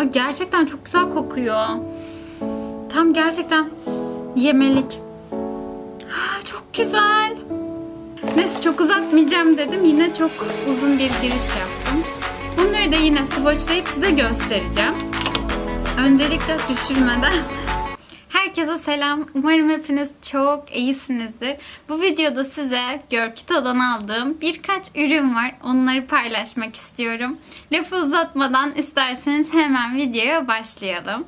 Ay, gerçekten çok güzel kokuyor. Tam gerçekten yemelik. Ah, çok güzel. Neyse çok uzatmayacağım dedim. Yine çok uzun bir giriş yaptım. Bunları da yine swatchlayıp size göstereceğim. Öncelikle düşürmeden Herkese selam. Umarım hepiniz çok iyisinizdir. Bu videoda size Görkito'dan aldığım birkaç ürün var. Onları paylaşmak istiyorum. Lafı uzatmadan isterseniz hemen videoya başlayalım.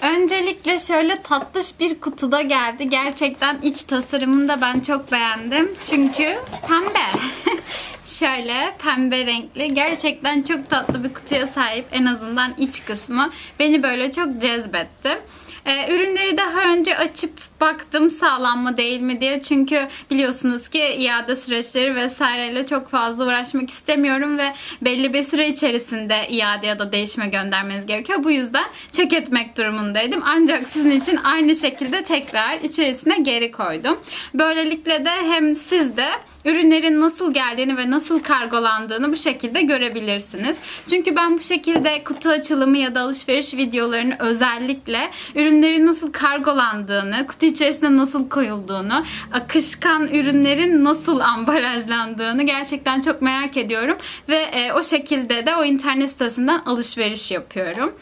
Öncelikle şöyle tatlış bir kutuda geldi. Gerçekten iç tasarımını da ben çok beğendim. Çünkü pembe. şöyle pembe renkli. Gerçekten çok tatlı bir kutuya sahip. En azından iç kısmı beni böyle çok cezbetti. Ee, ürünleri daha önce açıp baktım sağlam mı değil mi diye. Çünkü biliyorsunuz ki iade süreçleri vesaireyle çok fazla uğraşmak istemiyorum ve belli bir süre içerisinde iade ya da değişime göndermeniz gerekiyor. Bu yüzden çek etmek durumundaydım. Ancak sizin için aynı şekilde tekrar içerisine geri koydum. Böylelikle de hem siz de ürünlerin nasıl geldiğini ve nasıl kargolandığını bu şekilde görebilirsiniz. Çünkü ben bu şekilde kutu açılımı ya da alışveriş videolarını özellikle ürünlerin nasıl kargolandığını, kutu içerisine nasıl koyulduğunu, akışkan ürünlerin nasıl ambalajlandığını gerçekten çok merak ediyorum ve e, o şekilde de o internet sitesinden alışveriş yapıyorum.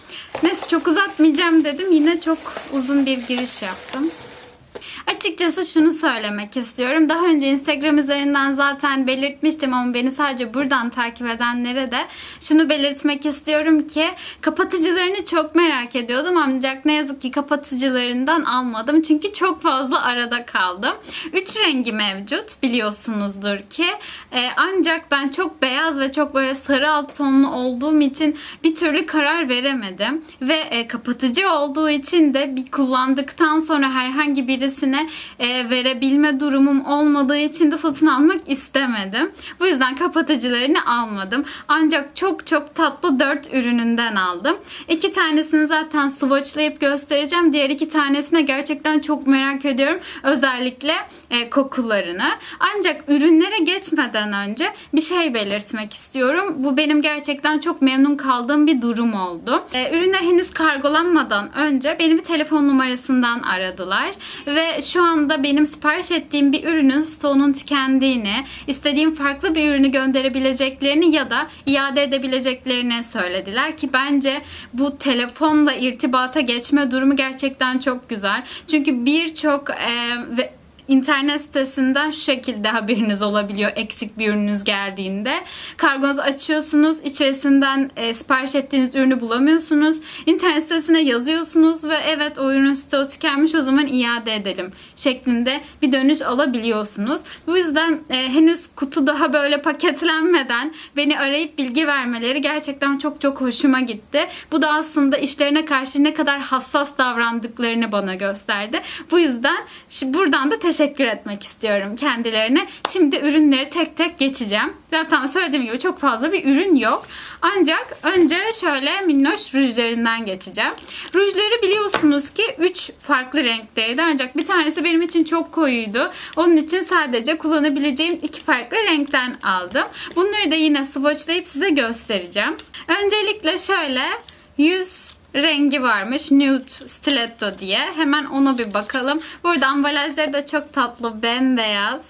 Neyse çok uzatmayacağım dedim. Yine çok uzun bir giriş yaptım. Açıkçası şunu söylemek istiyorum. Daha önce Instagram üzerinden zaten belirtmiştim ama beni sadece buradan takip edenlere de şunu belirtmek istiyorum ki kapatıcılarını çok merak ediyordum ancak ne yazık ki kapatıcılarından almadım. Çünkü çok fazla arada kaldım. Üç rengi mevcut biliyorsunuzdur ki. Ee, ancak ben çok beyaz ve çok böyle sarı alt tonlu olduğum için bir türlü karar veremedim. Ve e, kapatıcı olduğu için de bir kullandıktan sonra herhangi birisine e, verebilme durumum olmadığı için de satın almak istemedim. Bu yüzden kapatıcılarını almadım. Ancak çok çok tatlı 4 ürününden aldım. İki tanesini zaten swatchlayıp göstereceğim. Diğer iki tanesine gerçekten çok merak ediyorum. Özellikle e, kokularını. Ancak ürünlere geçmeden önce bir şey belirtmek istiyorum. Bu benim gerçekten çok memnun kaldığım bir durum oldu. E, ürünler henüz kargolanmadan önce beni bir telefon numarasından aradılar ve şu anda benim sipariş ettiğim bir ürünün stoğunun tükendiğini, istediğim farklı bir ürünü gönderebileceklerini ya da iade edebileceklerini söylediler ki bence bu telefonla irtibata geçme durumu gerçekten çok güzel. Çünkü birçok e, İnternet sitesinden şu şekilde haberiniz olabiliyor eksik bir ürününüz geldiğinde. Kargonuzu açıyorsunuz, içerisinden e, sipariş ettiğiniz ürünü bulamıyorsunuz. İnternet sitesine yazıyorsunuz ve evet o ürünün stoğu tükenmiş o zaman iade edelim şeklinde bir dönüş alabiliyorsunuz. Bu yüzden e, henüz kutu daha böyle paketlenmeden beni arayıp bilgi vermeleri gerçekten çok çok hoşuma gitti. Bu da aslında işlerine karşı ne kadar hassas davrandıklarını bana gösterdi. Bu yüzden şimdi buradan da teşekkür etmek istiyorum kendilerine. Şimdi ürünleri tek tek geçeceğim. Zaten söylediğim gibi çok fazla bir ürün yok. Ancak önce şöyle minnoş rujlarından geçeceğim. Rujları biliyorsunuz ki 3 farklı renkteydi. Ancak bir tanesi benim için çok koyuydu. Onun için sadece kullanabileceğim iki farklı renkten aldım. Bunları da yine swatchlayıp size göstereceğim. Öncelikle şöyle 100 rengi varmış. Nude Stiletto diye. Hemen ona bir bakalım. Burada ambalajları da çok tatlı. Bembeyaz.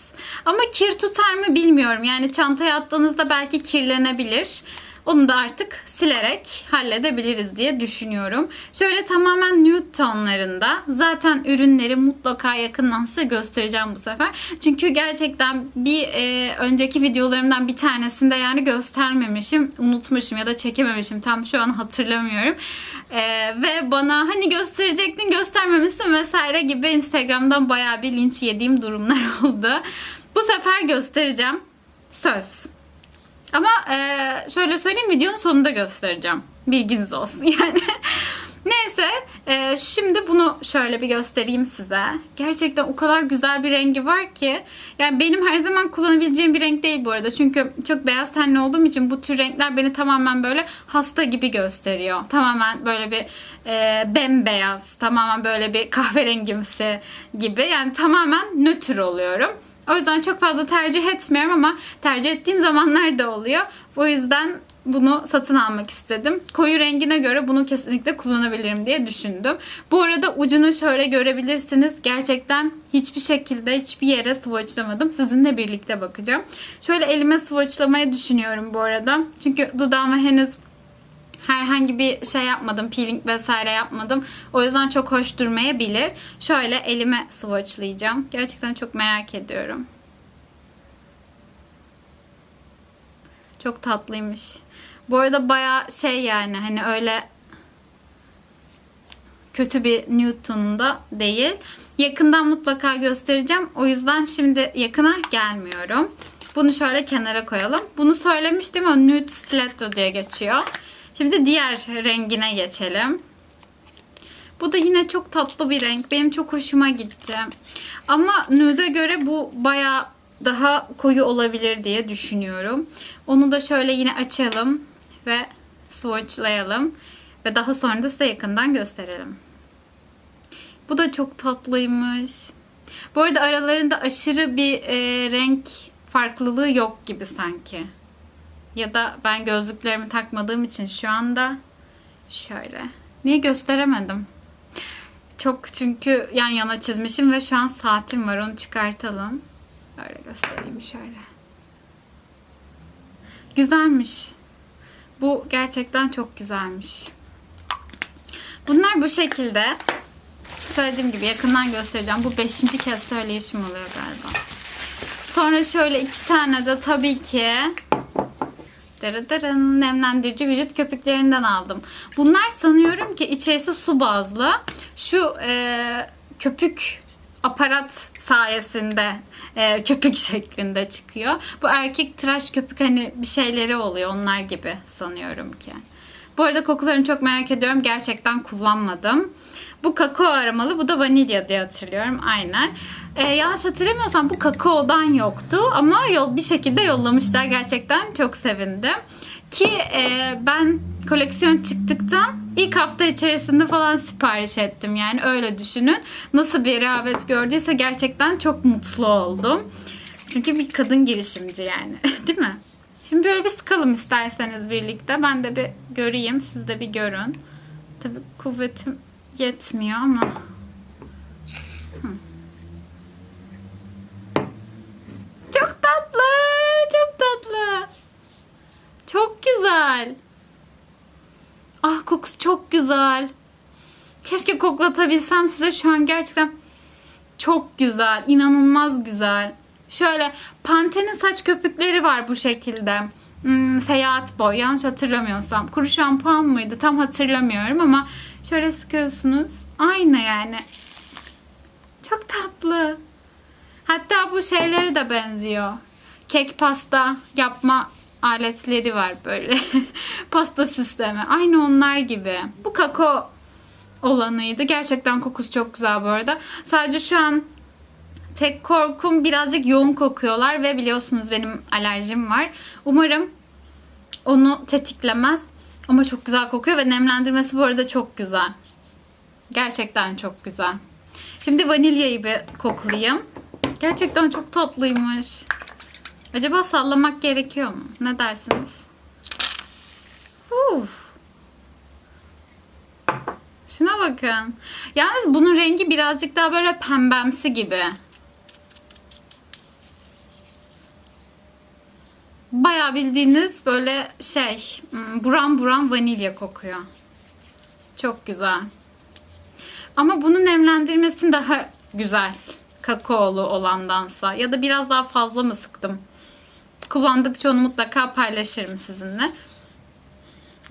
Ama kir tutar mı bilmiyorum. Yani çantaya attığınızda belki kirlenebilir. Onu da artık silerek halledebiliriz diye düşünüyorum. Şöyle tamamen nude tonlarında. Zaten ürünleri mutlaka yakından size göstereceğim bu sefer. Çünkü gerçekten bir e, önceki videolarımdan bir tanesinde yani göstermemişim. Unutmuşum ya da çekememişim. Tam şu an hatırlamıyorum. E, ve bana hani gösterecektin göstermemişsin vesaire gibi Instagram'dan bayağı bir linç yediğim durumlar oldu. Bu sefer göstereceğim. Söz. Ama e, şöyle söyleyeyim videonun sonunda göstereceğim. Bilginiz olsun yani. Neyse e, şimdi bunu şöyle bir göstereyim size. Gerçekten o kadar güzel bir rengi var ki. Yani benim her zaman kullanabileceğim bir renk değil bu arada. Çünkü çok beyaz tenli olduğum için bu tür renkler beni tamamen böyle hasta gibi gösteriyor. Tamamen böyle bir e, bembeyaz, tamamen böyle bir kahverengimsi gibi. Yani tamamen nötr oluyorum. O yüzden çok fazla tercih etmiyorum ama tercih ettiğim zamanlar da oluyor. O yüzden bunu satın almak istedim. Koyu rengine göre bunu kesinlikle kullanabilirim diye düşündüm. Bu arada ucunu şöyle görebilirsiniz. Gerçekten hiçbir şekilde hiçbir yere swatchlamadım. Sizinle birlikte bakacağım. Şöyle elime swatchlamayı düşünüyorum bu arada. Çünkü dudağıma henüz herhangi bir şey yapmadım. Peeling vesaire yapmadım. O yüzden çok hoş durmayabilir. Şöyle elime swatchlayacağım. Gerçekten çok merak ediyorum. Çok tatlıymış. Bu arada baya şey yani hani öyle kötü bir nude tonunda değil. Yakından mutlaka göstereceğim. O yüzden şimdi yakına gelmiyorum. Bunu şöyle kenara koyalım. Bunu söylemiştim o nude stiletto diye geçiyor. Şimdi diğer rengine geçelim. Bu da yine çok tatlı bir renk. Benim çok hoşuma gitti. Ama nude'e göre bu baya daha koyu olabilir diye düşünüyorum. Onu da şöyle yine açalım ve swatchlayalım. Ve daha sonra da size yakından gösterelim. Bu da çok tatlıymış. Bu arada aralarında aşırı bir e, renk farklılığı yok gibi sanki. Ya da ben gözlüklerimi takmadığım için şu anda şöyle. Niye gösteremedim? Çok çünkü yan yana çizmişim ve şu an saatim var. Onu çıkartalım. Böyle göstereyim şöyle. Güzelmiş. Bu gerçekten çok güzelmiş. Bunlar bu şekilde. Söylediğim gibi yakından göstereceğim. Bu beşinci kez söyleyişim oluyor galiba. Sonra şöyle iki tane de tabii ki Dırıdırın nemlendirici vücut köpüklerinden aldım. Bunlar sanıyorum ki içerisi su bazlı. Şu e, köpük aparat sayesinde e, köpük şeklinde çıkıyor. Bu erkek tıraş köpük hani bir şeyleri oluyor onlar gibi sanıyorum ki. Bu arada kokularını çok merak ediyorum. Gerçekten kullanmadım. Bu kakao aromalı, bu da vanilya diye hatırlıyorum. Aynen. Ee, yanlış hatırlamıyorsam bu kakaodan yoktu ama yol bir şekilde yollamışlar. Gerçekten çok sevindim. Ki e, ben koleksiyon çıktıktan ilk hafta içerisinde falan sipariş ettim. Yani öyle düşünün. Nasıl bir rağbet gördüyse gerçekten çok mutlu oldum. Çünkü bir kadın girişimci yani. Değil mi? Şimdi böyle bir sıkalım isterseniz birlikte. Ben de bir göreyim. Siz de bir görün. Tabii kuvvetim yetmiyor ama. Çok tatlı. Çok tatlı. Çok güzel. Ah kokusu çok güzel. Keşke koklatabilsem size şu an gerçekten çok güzel. inanılmaz güzel. Şöyle Pantene'in saç köpükleri var bu şekilde. Hmm, seyahat boy yanlış hatırlamıyorsam. Kuru şampuan mıydı tam hatırlamıyorum ama şöyle sıkıyorsunuz. Aynı yani. Çok tatlı. Hatta bu şeyleri de benziyor. Kek pasta yapma aletleri var böyle. pasta sistemi. Aynı onlar gibi. Bu kakao olanıydı. Gerçekten kokusu çok güzel bu arada. Sadece şu an tek korkum birazcık yoğun kokuyorlar ve biliyorsunuz benim alerjim var. Umarım onu tetiklemez. Ama çok güzel kokuyor ve nemlendirmesi bu arada çok güzel. Gerçekten çok güzel. Şimdi vanilyayı bir koklayayım. Gerçekten çok tatlıymış. Acaba sallamak gerekiyor mu? Ne dersiniz? Uf. Şuna bakın. Yalnız bunun rengi birazcık daha böyle pembemsi gibi. Bayağı bildiğiniz böyle şey hmm, buram buram vanilya kokuyor. Çok güzel. Ama bunun nemlendirmesi daha güzel. Kakaolu olandansa. Ya da biraz daha fazla mı sıktım? Kullandıkça onu mutlaka paylaşırım sizinle.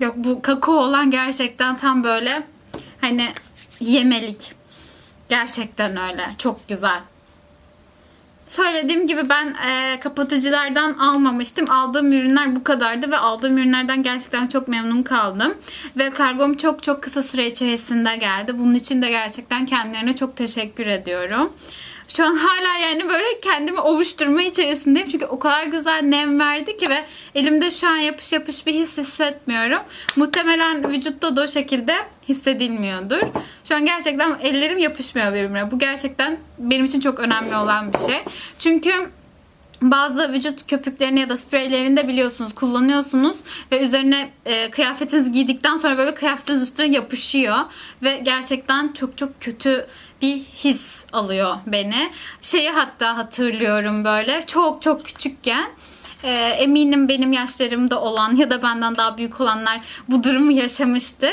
Yok bu kakao olan gerçekten tam böyle hani yemelik. Gerçekten öyle. Çok güzel. Söylediğim gibi ben e, kapatıcılardan almamıştım. Aldığım ürünler bu kadardı ve aldığım ürünlerden gerçekten çok memnun kaldım. Ve kargom çok çok kısa süre içerisinde geldi. Bunun için de gerçekten kendilerine çok teşekkür ediyorum. Şu an hala yani böyle kendimi ovuşturma içerisindeyim. Çünkü o kadar güzel nem verdi ki ve elimde şu an yapış yapış bir his hissetmiyorum. Muhtemelen vücutta da o şekilde hissedilmiyordur. Şu an gerçekten ellerim yapışmıyor birbirine. Bu gerçekten benim için çok önemli olan bir şey. Çünkü bazı vücut köpüklerini ya da spreylerini de biliyorsunuz kullanıyorsunuz ve üzerine e, kıyafetinizi giydikten sonra böyle kıyafetiniz üstüne yapışıyor ve gerçekten çok çok kötü bir his alıyor beni. Şeyi hatta hatırlıyorum böyle çok çok küçükken e, eminim benim yaşlarımda olan ya da benden daha büyük olanlar bu durumu yaşamıştır.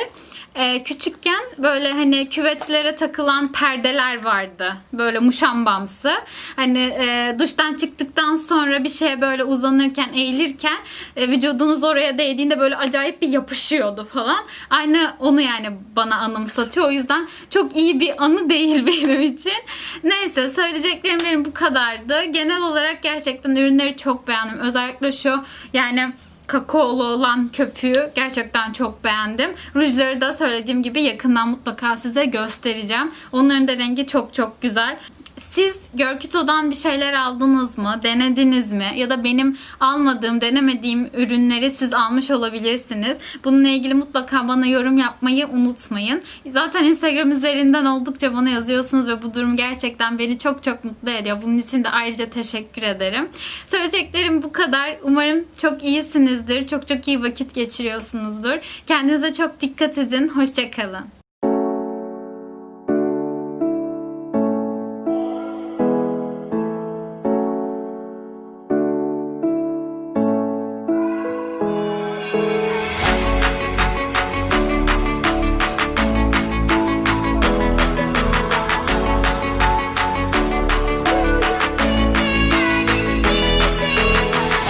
E, küçükken böyle hani küvetlere takılan perdeler vardı. Böyle muşambamsı. Hani e, duştan çıktıktan sonra bir şeye böyle uzanırken, eğilirken e, vücudunuz oraya değdiğinde böyle acayip bir yapışıyordu falan. Aynı onu yani bana anımsatıyor. O yüzden çok iyi bir anı değil benim için. Neyse söyleyeceklerim benim bu kadardı. Genel olarak gerçekten ürünleri çok beğendim. Özellikle şu yani kakaolu olan köpüğü gerçekten çok beğendim. Rujları da söylediğim gibi yakından mutlaka size göstereceğim. Onların da rengi çok çok güzel. Siz Görkito'dan bir şeyler aldınız mı? Denediniz mi? Ya da benim almadığım, denemediğim ürünleri siz almış olabilirsiniz. Bununla ilgili mutlaka bana yorum yapmayı unutmayın. Zaten Instagram üzerinden oldukça bana yazıyorsunuz ve bu durum gerçekten beni çok çok mutlu ediyor. Bunun için de ayrıca teşekkür ederim. Söyleyeceklerim bu kadar. Umarım çok iyisinizdir. Çok çok iyi vakit geçiriyorsunuzdur. Kendinize çok dikkat edin. Hoşçakalın.